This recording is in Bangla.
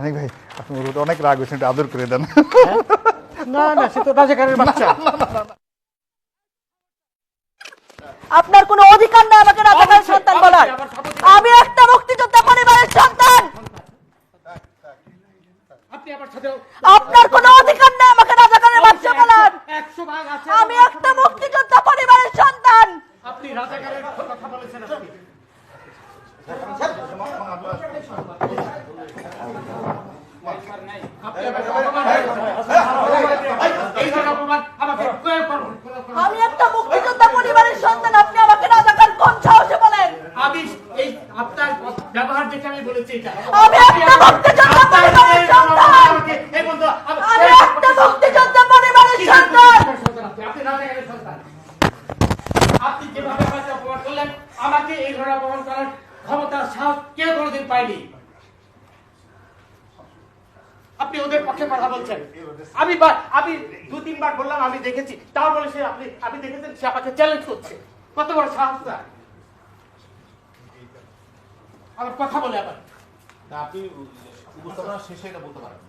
অনেক ভাই আপনি অনেক রাগ হয়েছেন আদর করে দেন। না না সে তো রাজাকারের বাচ্চা। আপনার কোনো অধিকার নেই আমাকে রাজাকার সন্তান বলার। আমি একটা মুক্তিযোদ্ধা পরিবারের সন্তান। আপনার কোনো অধিকার নেই আমাকে রাজাকারের বাচ্চা বলার। আমি একটা মুক্তিযোদ্ধা পরিবারের সন্তান। আপনি রাজাকারের কথা বলেছেন আপনি আপনি আমাকে অপমান করেছেন। এই ধরনের অপমান আমাকে কেউ করুন। আমি একটা মুক্তিযোদ্ধা পরিবারের সন্তান আপনি আমাকে রাজাকার কোন সাহসে বলেন? আমি এই আপনার ব্যবহার দেখে আমি বলেছি এটা। আমি একটা মুক্তিযোদ্ধা পরিবারের সন্তান। আমি- একটা মুক্তিযোদ্ধা পরিবারের সন্তান? আপনি? রাজাকারের সন্তান। আপনি যেভাবে আমাকে অপমান করলেন আমাকে এই ধরনের অপমান করার ক্ষমতা সাহস কেউ কোনোদিন পায়নি? আপনি ওদের পক্ষে কথা বলছেন। আমি আমি দু, তিনবার বললাম, আমি দেখেছি। তাও বলে সে আপনি আপনি দেখেছেন, সে আমাকে চ্যালেঞ্জ করছে। কত বড় সাহস আমার কথা বলে আবার। না আপনি উপস্থাপনা শেষে এটা বলতে পারেন।